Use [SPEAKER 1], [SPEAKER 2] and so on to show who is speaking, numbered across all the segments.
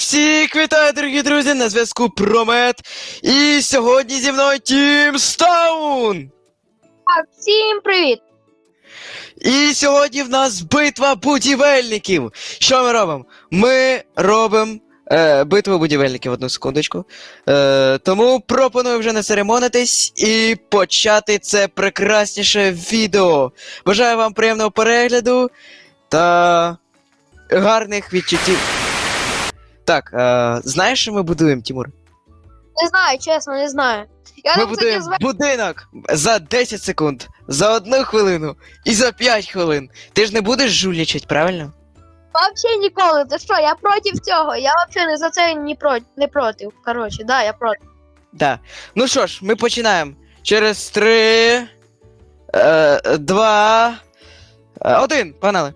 [SPEAKER 1] всіх вітаю, дорогі друзі, на зв'язку Промет. І сьогодні зі мною Тім Стаун.
[SPEAKER 2] Всім привіт!
[SPEAKER 1] І сьогодні в нас битва будівельників. Що ми робимо? Ми робимо е, битву будівельників одну секундочку. Е, тому пропоную вже не церемонитись і почати це прекрасніше відео. Бажаю вам приємного перегляду та гарних відчуттів. Так, е, знаєш, що ми будуємо, Тимур?
[SPEAKER 2] Не знаю, чесно, не знаю. Я
[SPEAKER 1] Ми
[SPEAKER 2] там, кстати,
[SPEAKER 1] будуємо
[SPEAKER 2] зве...
[SPEAKER 1] будинок за 10 секунд, за одну хвилину і за 5 хвилин. Ти ж не будеш жульничать, правильно?
[SPEAKER 2] Вообще ніколи. Ти що, я проти цього. Я вообще не за це не проти. Не проти. Коротше, да, я проти.
[SPEAKER 1] Да. Ну що ж, ми починаємо. Через 3, е, 2, 1. Погнали.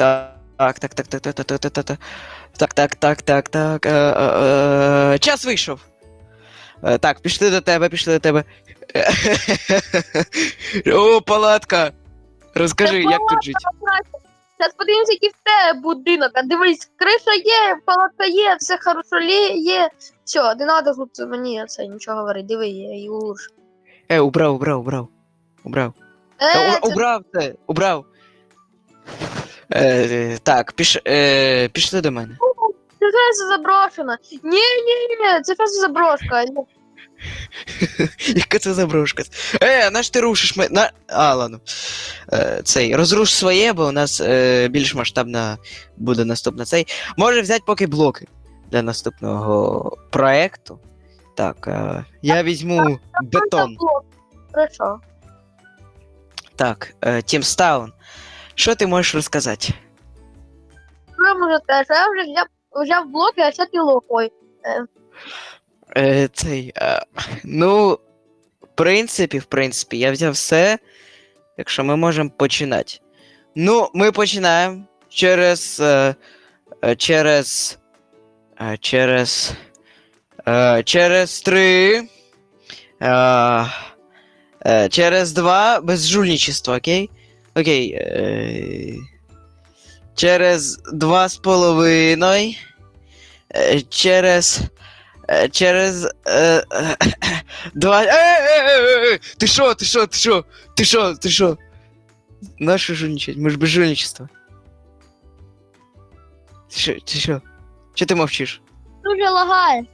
[SPEAKER 1] Так, так, так, так, так, так, так, так, так, так. Так, так, так, так, так. Е, е, е, час вийшов. Е, так, пішли до тебе, пішли до тебе. О, палатка. Розкажи, як тут жити.
[SPEAKER 2] Зараз подивимося, який в тебе будинок. А дивись, криша є, палатка є, все хорошо лє- є. Все, не треба тут мені це нічого говорити. Диви, є, Юр.
[SPEAKER 1] Е, убрав, убрав, убрав. Убрав. Та,
[SPEAKER 2] Е,
[SPEAKER 1] у-
[SPEAKER 2] це
[SPEAKER 1] Убрав це, убрав. Е, так, піш, е, пішли до мене.
[SPEAKER 2] це все заброшено. Ні, ні, ні, це просто заброшка.
[SPEAKER 1] Яка це заброшка? Е, на ж ти рушиш ми. На... А, ладно. Е, цей, розруш своє, бо у нас е, більш масштабна буде наступна цей. Може взяти поки блоки для наступного проекту. Так, е, я візьму бетон.
[SPEAKER 2] Хорошо.
[SPEAKER 1] Так, е, Тімстаун. Що ти можеш розказати?
[SPEAKER 2] Що може те, що я вже взяв, взяв блоки, а ще ти лохой.
[SPEAKER 1] Е, цей. Е, ну, в принципі, в принципі, я взяв все. Якщо ми можемо починати. Ну, ми починаємо через. Е, е, через. Е, через. Е, через три. Е, е, через два без жульничества, окей? Окей. Е, через два з половиною. Е, через. Е, Через е, е, два. Е, е, е, е, Ти що, ти що, ти що? Ти що, ти що? Наше жульничать, ми ж без жульничества. Ти що, ти що? Що ти мовчиш?
[SPEAKER 2] Дуже лагає.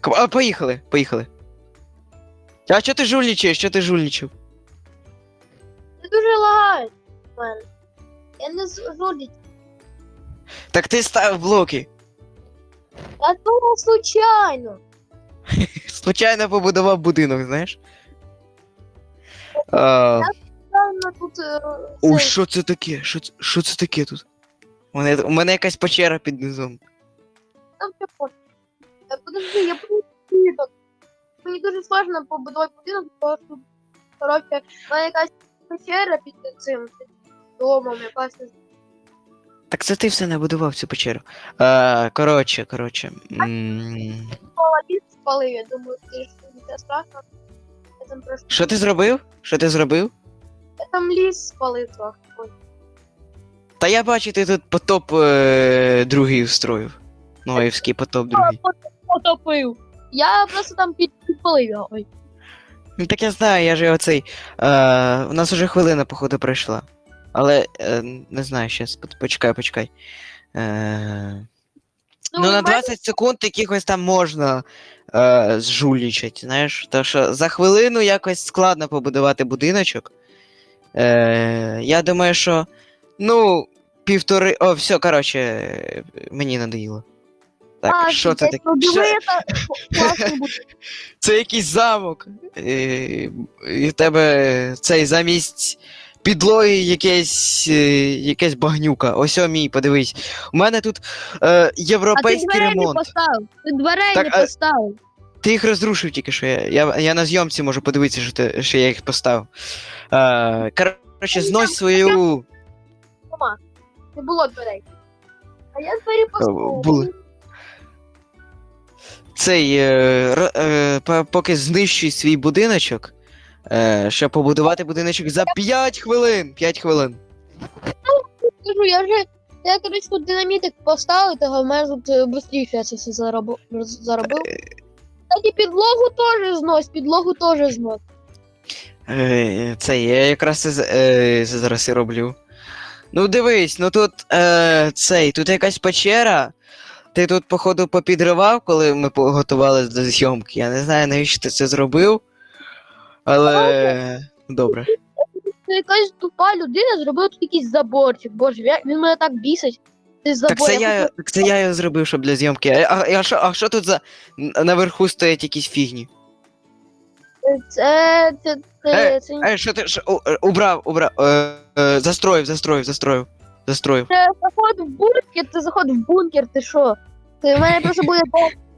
[SPEAKER 1] А, поїхали, поїхали. А що ти жульничаєш? Що ти жульничав?
[SPEAKER 2] Дуже лагає. в мене. Я не жодить.
[SPEAKER 1] Так ти став блоки.
[SPEAKER 2] А то случайно.
[SPEAKER 1] Случайно побудував будинок, знаєш? А,
[SPEAKER 2] тут. е,
[SPEAKER 1] Ой,
[SPEAKER 2] це-
[SPEAKER 1] що це таке? Що це, що це таке тут? У мене, у мене якась печера під низом.
[SPEAKER 2] Там все пофіг. Е, Подожди, я будинок. Мені дуже сложно побудувати будинок, тому що коротше, в мене якась печера під цим домом, якась.
[SPEAKER 1] Так це ти все набудував цю печеру. А, коротше, коротше. м,
[SPEAKER 2] спалив, я думаю, це ж не страшно. Я там просто
[SPEAKER 1] Що ти зробив? Що ти зробив?
[SPEAKER 2] я там ліс спалив трохи. Ой.
[SPEAKER 1] Та я бачу, ти тут потоп е, другий устроїв. Ноївський потоп другий.
[SPEAKER 2] Потопив. Я просто там під, підпалив його. Ой.
[SPEAKER 1] Ну так я знаю, я же оцей. Е, у нас уже хвилина, походу, пройшла. Але е, не знаю, щас, почекай, почекай. Е, ну,
[SPEAKER 2] у
[SPEAKER 1] на
[SPEAKER 2] мене
[SPEAKER 1] 20 секунд якихось там можна е, зжульничать, знаєш. Тому що за хвилину якось складно побудувати будиночок. Е, я думаю, що. Ну, півтори. О, все, коротше, мені надоїло. Так,
[SPEAKER 2] А,
[SPEAKER 1] що це таке?
[SPEAKER 2] ну, це
[SPEAKER 1] якийсь замок. І, в тебе цей замість підлоги якесь, е, якесь багнюка. Ось о мій, подивись. У мене тут е, європейський ремонт.
[SPEAKER 2] Ти дверей не
[SPEAKER 1] а-
[SPEAKER 2] поставив.
[SPEAKER 1] Ти їх розрушив тільки що. Я, я, я на зйомці можу подивитися, що, ти, що я їх поставив. Е, коротше, знось свою.
[SPEAKER 2] Не було дверей. А я двері поставив.
[SPEAKER 1] Цей е, е, поки знищуй свій будиночок. Е, щоб побудувати будиночок за 5 хвилин. 5 хвилин.
[SPEAKER 2] Кажу, я вже Я, коротше, тут динамітик поставив, того в мене тут е, швидше я це все заробив. заробив. Кстати, підлогу теж знос, підлогу теж знос.
[SPEAKER 1] Е, Це я якраз це, е, це зараз і роблю. Ну дивись, ну тут е, цей, тут якась печера. Ти тут, походу, попідривав, коли ми готувалися до зйомки. Я не знаю, навіщо ти це зробив. Але. Добре.
[SPEAKER 2] Це якась тупа людина зробила тут якийсь заборчик. Боже, я- він мене так бісить. Цей забор.
[SPEAKER 1] Так це
[SPEAKER 2] я
[SPEAKER 1] так це я його зробив, щоб для зйомки. А, а, а, що, а що тут за. н- Наверху стоять якісь фігні?
[SPEAKER 2] Це, це, це,
[SPEAKER 1] Е,
[SPEAKER 2] це,
[SPEAKER 1] Е, що ти. Що, у- е, убрав, убрав. Е, е, застроїв, застроїв, застроїв. Застроїв.
[SPEAKER 2] це заход в бункер, це заход в бункер, ти що? Ти в мене просто буде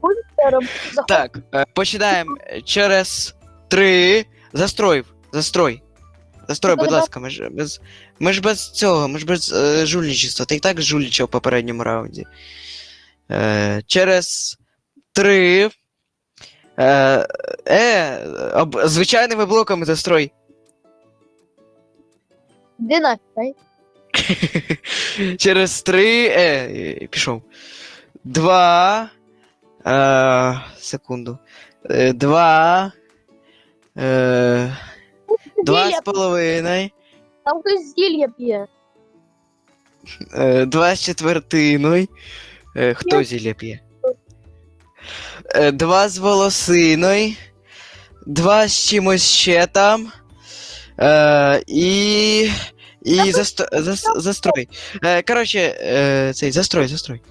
[SPEAKER 2] бункер, заход.
[SPEAKER 1] Так, е, починаємо через три. Застроїв. Застрой. Застрой, будь ласка, ми ж без. Ми ж без цього, ми ж без е, жульничества. Ти і так жульничав в попередньому раунді. Е, через три. Е, е об, звичайними блоками застрой.
[SPEAKER 2] Нафіг, дай?
[SPEAKER 1] Через три. Е, пішов. Два. Е, секунду. Е, два. Е, два з половиною.
[SPEAKER 2] Там хтось зілля п'є.
[SPEAKER 1] Е, два з четвертиною. Е, хто зілля п'є? Е, два з волосиною. Два з чимось ще там. Е, і. І засто, зас, застрой. Е, коротше, е, цей, застрой, застрой.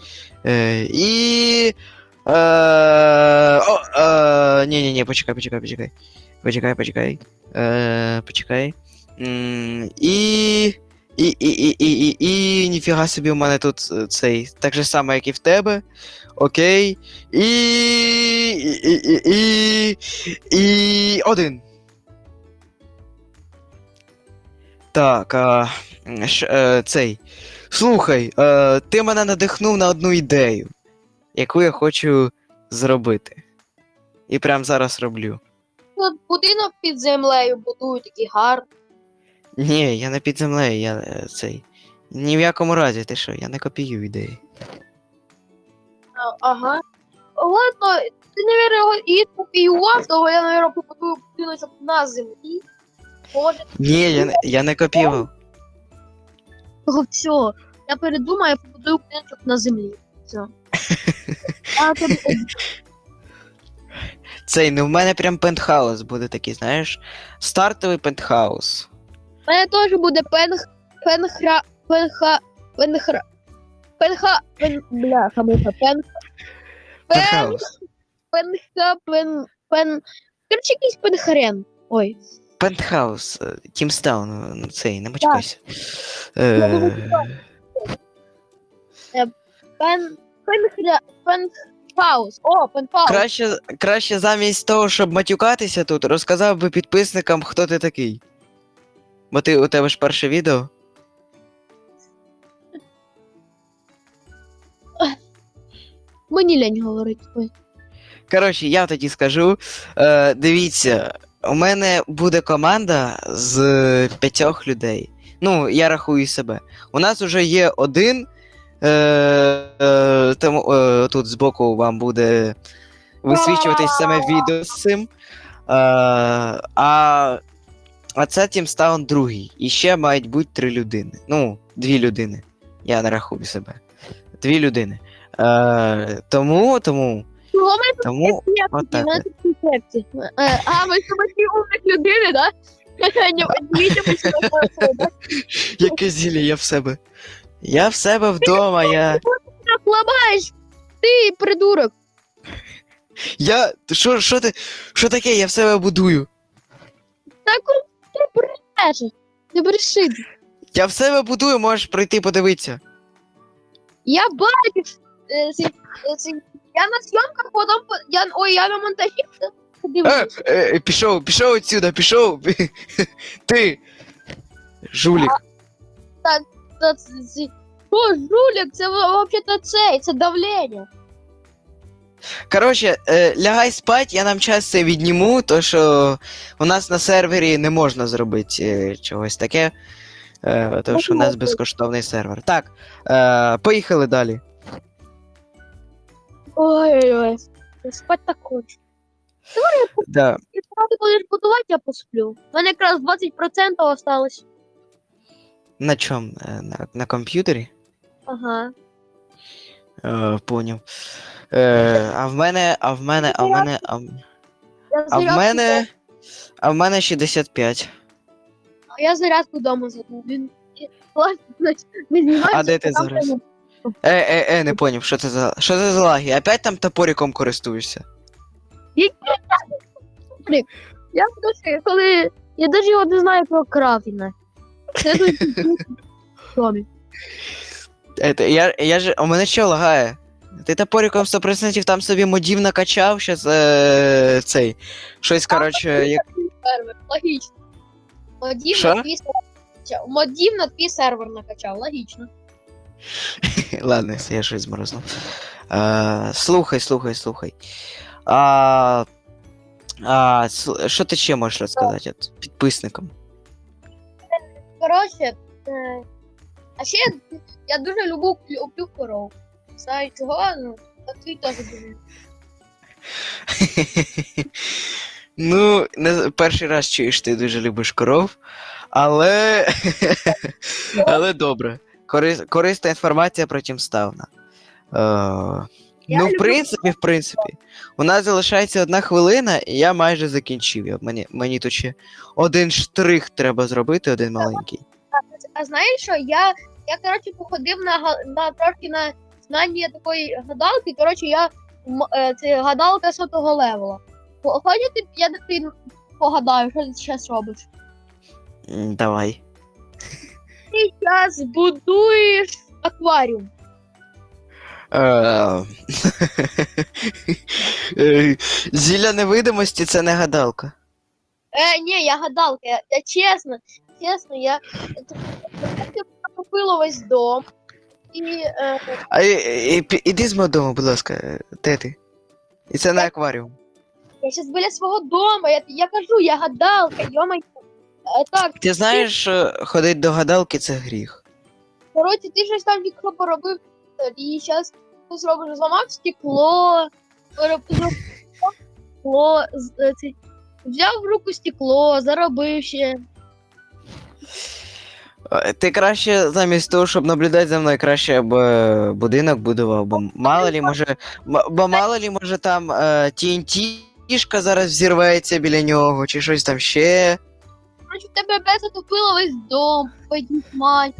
[SPEAKER 1] Е, і. Е, о, е, ні, ні, ні, почекай, почекай, почекай. Почекай, почекай. Е, почекай. М, і. І, і, і, і, і, і, ніфіга собі у мене тут е, цей, так же само, як і в тебе. Окей. І. І. І. І. І. Один. Так, а, ш, е, цей. Слухай, е, ти мене надихнув на одну ідею, яку я хочу зробити. І прямо зараз роблю.
[SPEAKER 2] Тут будинок під землею будують такий гарний.
[SPEAKER 1] Ні, я не під землею, я е, цей. Ні в якому разі, ти що, я не копіюю ідеї.
[SPEAKER 2] А, Ага. Ладно, ти, наверное, його і копіював, того я, наверное, побудую будиночок на землі.
[SPEAKER 1] Ні, я не, я не копіював.
[SPEAKER 2] того все. Я передумаю, я побудую будиночок на землі. Все. А, тобі-
[SPEAKER 1] Цей, ну в мене прям пентхаус буде такий, знаєш. Стартовий пентхаус.
[SPEAKER 2] У мене теж буде пенх... Пенхра... Пенха... Пенхра... Пенха... Пен... Бляха, муха, пенх... Пен...
[SPEAKER 1] Пентхаус.
[SPEAKER 2] Пенха... Пен... Пен... Короче, якийсь пенхрен. Ой.
[SPEAKER 1] Пентхаус. е, Тімстаун, ну цей, не мачкайся. Е,
[SPEAKER 2] Пен... Пенхря... Пенхаус. О, пенхаус.
[SPEAKER 1] краще, краще замість того, щоб матюкатися тут, розказав би підписникам, хто ти такий. Бо ти у тебе ж перше відео.
[SPEAKER 2] Мені лень говорить.
[SPEAKER 1] Коротше, я тоді скажу. Е, дивіться, у мене буде команда з п'ятьох людей. Ну, я рахую себе. У нас вже є один. Е, е, тому е, тут збоку вам буде висвічуватись саме відео з цим. Е, а, а це Тімстаун другий. І ще мають бути три людини. Ну, дві людини. Я не рахую себе. Дві людини. Е, тому, тому,
[SPEAKER 2] Чого ми
[SPEAKER 1] тому.
[SPEAKER 2] тут є?
[SPEAKER 1] отак
[SPEAKER 2] У мене тут концепції. Е, А, ви що такі умних людини, да? Ні, Дивіться, ви що таке.
[SPEAKER 1] Яке зілля я в себе. Я в себе вдома, я.
[SPEAKER 2] Ламаєш! Ти придурок!
[SPEAKER 1] Я. Що, що ти. Що таке? Я в себе будую.
[SPEAKER 2] Так ти брешеш! Не бреши!
[SPEAKER 1] Я в себе будую, можеш прийти подивитися.
[SPEAKER 2] Я бачу! е, це- е, Я на зйомках, потім по- я, ой, я на монтажі
[SPEAKER 1] Е, е, пішов, пішов отсюда, пішов. Ти. Жулік.
[SPEAKER 2] Та- це- це- Що, жулік, це взагалі цей, це давлення.
[SPEAKER 1] Коротше, е, лягай спать, я нам час це відніму, то що у нас на сервері не можна зробити е, чогось таке. Е, тому що у нас безкоштовний сервер. Так, е, поїхали далі.
[SPEAKER 2] Ой-ой-ой. Я спать так хочу.
[SPEAKER 1] Да.
[SPEAKER 2] І ти будеш будувати, я посплю. У мене якраз 20% осталось.
[SPEAKER 1] На чому? Е, На, на комп'ютері?
[SPEAKER 2] Ага.
[SPEAKER 1] Е, поняв. Е, а в мене, а в мене, а в мене, а, в-
[SPEAKER 2] Я
[SPEAKER 1] а в
[SPEAKER 2] зарядку
[SPEAKER 1] мене. А в мене 65.
[SPEAKER 2] А я зарядку вдома забув. Він Ладно, значить, ми знімаємо.
[SPEAKER 1] А де ти
[SPEAKER 2] там
[SPEAKER 1] зараз?
[SPEAKER 2] прямо-
[SPEAKER 1] Е, е, е, не поняв, що це за. Що це за лаги? Опять там топориком користуєшся?
[SPEAKER 2] Я досі, коли. Я навіть його не знаю про крафтінг. Це.
[SPEAKER 1] Это, я, я же, у мене що лагає? Ти топориком 100% там собі модів накачав, щас е, цей. Щось, коротше, як.
[SPEAKER 2] Сервер, логічно. Модів
[SPEAKER 1] Що?
[SPEAKER 2] на твій сервер накачав. Модів на твій сервер накачав, логічно.
[SPEAKER 1] Ладно, я щось зморознув. Слухай, слухай, слухай. А, а, що ти ще можеш розказати от, підписникам?
[SPEAKER 2] Коротше, а ще я дуже люблю, люблю коров. Знаю чого, ну, а твій теж дуже.
[SPEAKER 1] ну, не, перший раз чуєш, ти дуже любиш коров, але. але добре. Корис, корисна інформація про Тімстауна. Е,
[SPEAKER 2] Я
[SPEAKER 1] ну, в
[SPEAKER 2] люблю
[SPEAKER 1] принципі, в принципі. У нас залишається одна хвилина, і я майже закінчив. Мені, мені тут ще один штрих треба зробити, один маленький.
[SPEAKER 2] А знаєш що? Я, я коротше, походив на, га- на трошки на знання такої гадалки. Коротше, я м- е, це гадалка сотого левела. Походити, я тобі погадаю, що ти зараз робиш.
[SPEAKER 1] М, Давай.
[SPEAKER 2] Ти зараз будуєш акваріум.
[SPEAKER 1] Е, е, Зілля невидимості це не гадалка.
[SPEAKER 2] Е, ні, я гадалка, я, я чесно, чесно, я купила весь дом. І е,
[SPEAKER 1] А і, і, пі- іди з мого дому, будь ласка, де ти? І це на акваріум.
[SPEAKER 2] я зараз біля свого дому, я, я кажу, я гадалка, йомай. Е, так,
[SPEAKER 1] Ти знаєш, що ходить до гадалки це гріх.
[SPEAKER 2] коротше, ти щось там що поробив, і зараз ти зробиш, зламав стекло, зробив стекло, з- е, це, взяв в руку стекло, заробив ще.
[SPEAKER 1] Е, Ти краще замість того, щоб наблюдати за мною, краще б е, будинок будував, бо мало лі може. м- Бо мало лі може там е, TNT-шка зараз взірветься біля нього, чи щось там ще.
[SPEAKER 2] Коротше, в тебе без затопило весь дом, пойдіть мать.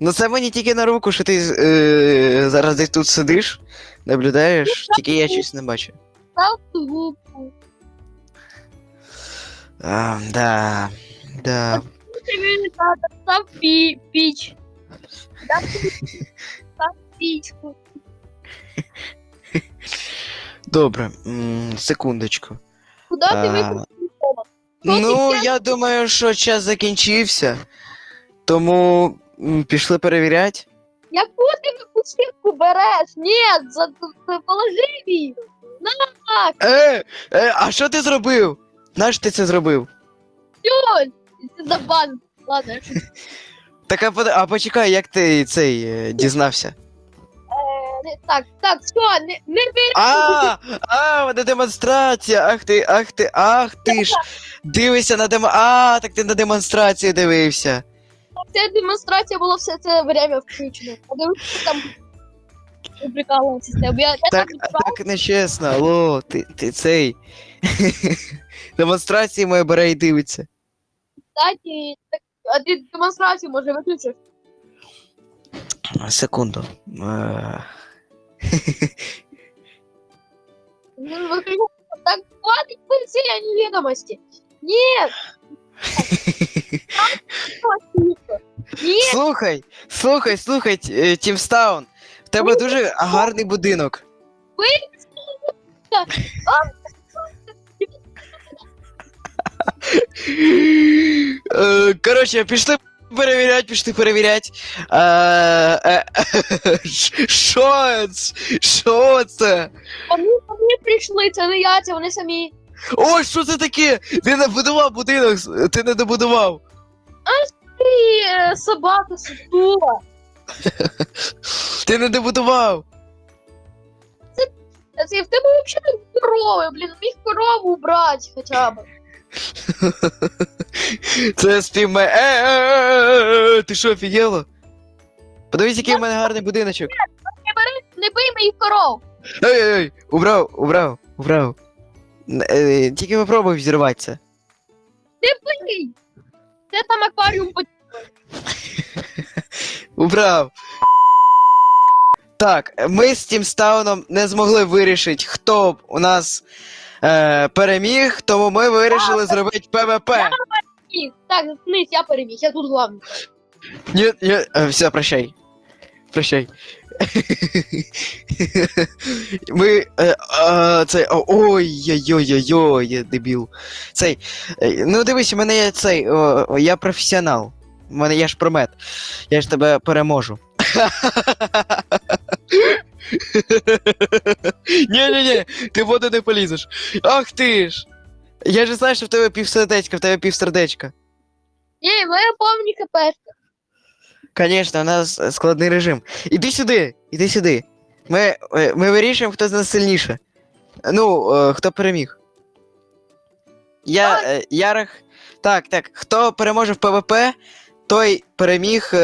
[SPEAKER 1] Ну це мені тільки на руку, що ти е, зараз десь тут сидиш, наблюдаєш, тільки я щось не бачу.
[SPEAKER 2] Став трубку.
[SPEAKER 1] А, да. Да.
[SPEAKER 2] Став пі- піч. Став став пічку.
[SPEAKER 1] Добре, м, секундочку.
[SPEAKER 2] Куди ти
[SPEAKER 1] А, Ну, я думаю, що час закінчився. Тому м, пішли перевіряти.
[SPEAKER 2] Яку ти випусківку береш? Ні, за, за, положи її.
[SPEAKER 1] Е, е, а що ти зробив? Нащо ти це зробив?
[SPEAKER 2] Йой, це за бан. Ладно, я шучу.
[SPEAKER 1] Так, а, пода- а почекай, як ти цей е, дізнався?
[SPEAKER 2] Не- так, так, все, не, не бери.
[SPEAKER 1] А, а, вона демонстрація. Ах ти, ах ти, ах ти ж. Дивися на демо. А, так ти на демонстрацію дивився.
[SPEAKER 2] Це демонстрація була все це время включено. Подивися там. Не прикалувався з тебе. Я, я
[SPEAKER 1] Так,
[SPEAKER 2] так,
[SPEAKER 1] так нечесно, алло, ти, ти цей. Демонстрації моє бере і дивиться.
[SPEAKER 2] кстати, так, а ти демонстрацію може виключиш.
[SPEAKER 1] Секунду. Е,
[SPEAKER 2] Ну, виключиш. Так, хватить переселення невідомості. Ні, ні,
[SPEAKER 1] Слухай, слухай, слухай, Т- е, Тімстаун. В тебе дуже гарний будинок. Е, Коротше, пішли перевірять, пішли перевірять. Е, е, Що це? Що це?
[SPEAKER 2] вони, вони прийшли, це не я, це вони самі.
[SPEAKER 1] Ой, що це таке? Ти не будував будинок, ти не добудував.
[SPEAKER 2] Ти е, собака сутула.
[SPEAKER 1] Ти не дебутував!
[SPEAKER 2] Та Це в тебе взагалі корови, блін, міг корову брати хоча б.
[SPEAKER 1] Це співме. Е, е, е, е, Ти що, офігела? Подивись, який в мене гарний будиночок.
[SPEAKER 2] Не бери, не бий моїх коров.
[SPEAKER 1] Ей, ей, ей, убрав, убрав, убрав. Н- е, Тільки попробуй взірватися.
[SPEAKER 2] Не бий. Це там акваріум по
[SPEAKER 1] Убрав. Так, ми з тим стауном не змогли вирішити, хто б у нас е, переміг, тому ми вирішили зробити ПВП.
[SPEAKER 2] Ні, Так, заткнись, я переміг, я тут главний.
[SPEAKER 1] Ні, ні, е, все, прощай. Прощай. Ми. Е, а, це. о, Ой-ой-ой-ой, я дебіл. Цей. е, Ну дивись, у мене є цей. Я професіонал. У мене є ж промет. Я ж тебе переможу. Ні-ні-ні, ти в воду не полізеш. Ах ти ж! Я ж знаю, що в тебе півсердечка, в тебе півсердечка.
[SPEAKER 2] Ні, моя повні хп.
[SPEAKER 1] Конечно, у нас е, складний режим. Іди сюди, іди сюди. Ми, е, ми вирішуємо, хто з нас сильніше. Ну, е, хто переміг. Я. Е, Ярах. Так, так. Хто переможе в ПВП, той переміг. Е,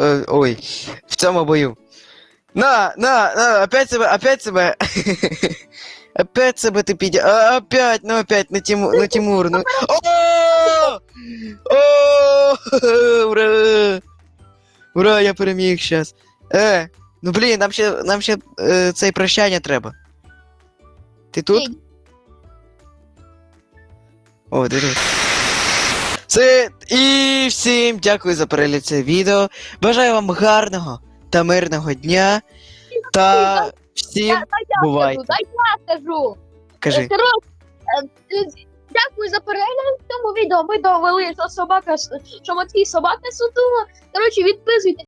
[SPEAKER 1] е, ой, в цьому бою. На, на, на, опять себе, опять себе. Опять себе ти підя. А, опять, ну опять, на, Тиму, на Тимур. Ну. О! О! Ура! Ура, я переміг щас. Е, ну блін, нам ще, нам ще е, цей прощання треба. Ти тут? О, ти тут. Це і всім дякую за перегляд цього відео. Бажаю вам гарного та мирного дня. Та всім
[SPEAKER 2] Та я
[SPEAKER 1] бувайте.
[SPEAKER 2] скажу, та я скажу.
[SPEAKER 1] кажи.
[SPEAKER 2] Е, Коротше, е, е, дякую за перегляд в цьому відео. Ми довели, що собака, що Матвій собака сутула. Коротше, відписуйтесь